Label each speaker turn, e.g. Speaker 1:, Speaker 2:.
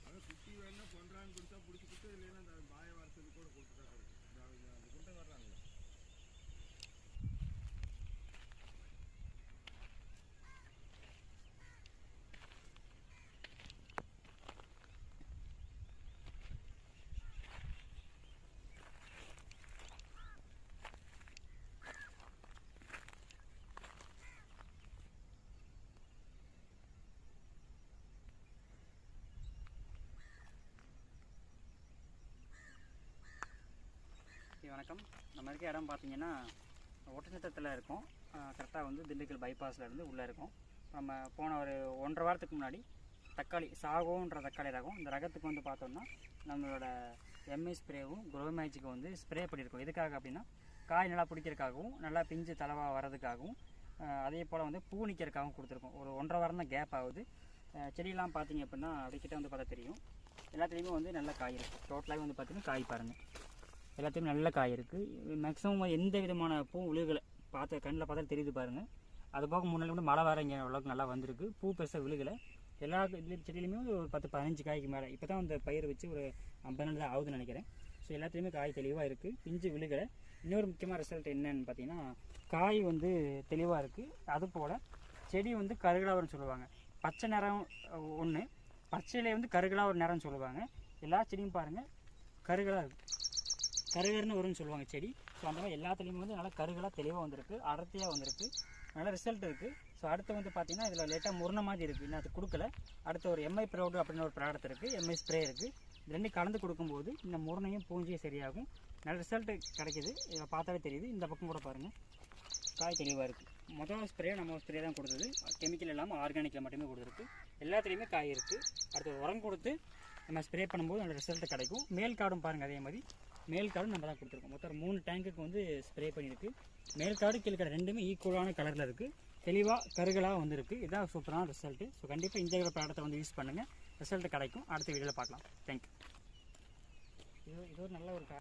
Speaker 1: அதான் குட்டி வேணா பண்றான்னு கொடுத்தா பிடிச்சிக்கிட்டு இல்லைன்னா அந்த பாய வரத்துக்கு கூட கொடுத்துட்டாங்க அந்த குண்டை வர்றாங்களே
Speaker 2: ஓகே, வணக்கம். நம்ம இருக்க இடம் பார்த்தீங்கன்னா ஒட்டச்சத்திரத்தில் இருக்கும். கரெக்டாக வந்து திண்டுக்கல் பைபாஸில் இருந்து உள்ளே இருக்கும். நம்ம போன ஒரு ஒன்றரை வாரத்துக்கு முன்னாடி தக்காளி சாகோன்ற தக்காளி ரகம் இந்த ரகத்துக்கு வந்து பார்த்தோம்னா நம்மளோட எம்ஐ ஸ்ப்ரேவும் குரோ மேஜிக்கும் வந்து ஸ்ப்ரே பண்ணியிருக்கோம். எதுக்காக அப்படின்னா காய் நல்லா பிடிக்கிறதுக்காகவும் நல்லா பிஞ்சு தளவாக வர்றதுக்காகவும் அதே போல் வந்து பூ நிற்கிறதுக்காகவும் கொடுத்துருக்கோம். ஒரு ஒன்றரை வாரம் தான் கேப் ஆகுது. செடியெல்லாம் பார்த்தீங்க அப்படின்னா அப்படிக்கிட்ட வந்து பார்த்தா தெரியும். எல்லாத்துலேயுமே வந்து நல்ல காய் இருக்குது டோட்டலாகவே வந்து பார்த்தீங்கன்னா காய் பாருங்கள் எல்லாத்தையுமே நல்ல காய் இருக்குது மேக்ஸிமம் எந்த விதமான பூ விழுகலை. பார்த்து கண்ணில் பார்த்தா தெரியுது பாருங்கள் அது போக முன்னாடி கூட மழை வர இங்கே அளவுக்கு நல்லா வந்திருக்கு. பூ பெருசாக விழுகலை. எல்லா இதுலேயும் செடியிலுமே ஒரு பத்து பதினஞ்சு காய்க்கு மேலே. இப்போ தான் அந்த பயிர் வச்சு ஒரு ஐம்பது நாள் தான் ஆகுதுன்னு நினைக்கிறேன். ஸோ எல்லாத்துலேயுமே காய் தெளிவாக இருக்குது பிஞ்சு விழுகலை. இன்னொரு முக்கியமான ரிசல்ட் என்னன்னு பார்த்தீங்கன்னா காய் வந்து தெளிவாக இருக்குது அது போல் செடி வந்து கருகலாவர்னு சொல்லுவாங்க. பச்சை நிறம் ஒன்று பச்சையிலே வந்து கருகலாக ஒரு நிறம்னு சொல்லுவாங்க. எல்லா செடியும் பாருங்கள் கருகலாக இருக்குது கருகருன்னு வரும்னு சொல்லுவாங்க செடி. ஸோ அந்த மாதிரி எல்லாத்துலேயுமே வந்து நல்லா கருகலாக தெளிவாக வந்திருக்கு அடர்த்தியாக வந்திருக்கு. நல்ல ரிசல்ட் இருக்குது ஸோ அடுத்து வந்து பார்த்தீங்கன்னா இதில் லேட்டாக முருண மாதிரி இருக்குது இன்னும் அது கொடுக்கல. அடுத்து ஒரு எம்ஐ ப்ரௌடு அப்படின்னு ஒரு ப்ராடக்ட் இருக்குது எம்ஐ ஸ்ப்ரே இருக்குது இது கலந்து கொடுக்கும்போது இந்த முருணையும் பூஞ்சியும் சரியாகும். நல்ல ரிசல்ட் கிடைக்கிது. இதை பார்த்தாலே தெரியுது. இந்த பக்கம் கூட பாருங்கள் காய் தெளிவாக இருக்குது மொதல் ஸ்ப்ரே நம்ம ஸ்ப்ரே தான் கொடுத்தது. கெமிக்கல் இல்லாமல் ஆர்கானிக்கில் மட்டுமே கொடுத்துருக்கு. எல்லாத்துலேயுமே காய் இருக்குது அடுத்து உரம் கொடுத்து நம்ம ஸ்ப்ரே பண்ணும்போது நல்ல ரிசல்ட் கிடைக்கும். மேல் காடும் பாருங்கள் அதே மாதிரி. மேல் காடும் நம்ம தான் கொடுத்துருக்கோம். மொத்தம் மூணு டேங்குக்கு வந்து ஸ்ப்ரே பண்ணியிருக்கு. மேல் கார்டு கீழ்கார்டு ரெண்டுமே ஈக்குவலான கலரில் இருக்குது தெளிவாக கருகலாக வந்திருக்கு. இதான் சூப்பரான ரிசல்ட்டு ஸோ கண்டிப்பாக இந்த ப்ராடக்ட்டை வந்து யூஸ் பண்ணுங்கள் ரிசல்ட் கிடைக்கும். அடுத்த வீடியோவில் பார்க்கலாம். தேங்க்யூ இது இது ஒரு நல்ல ஒரு கா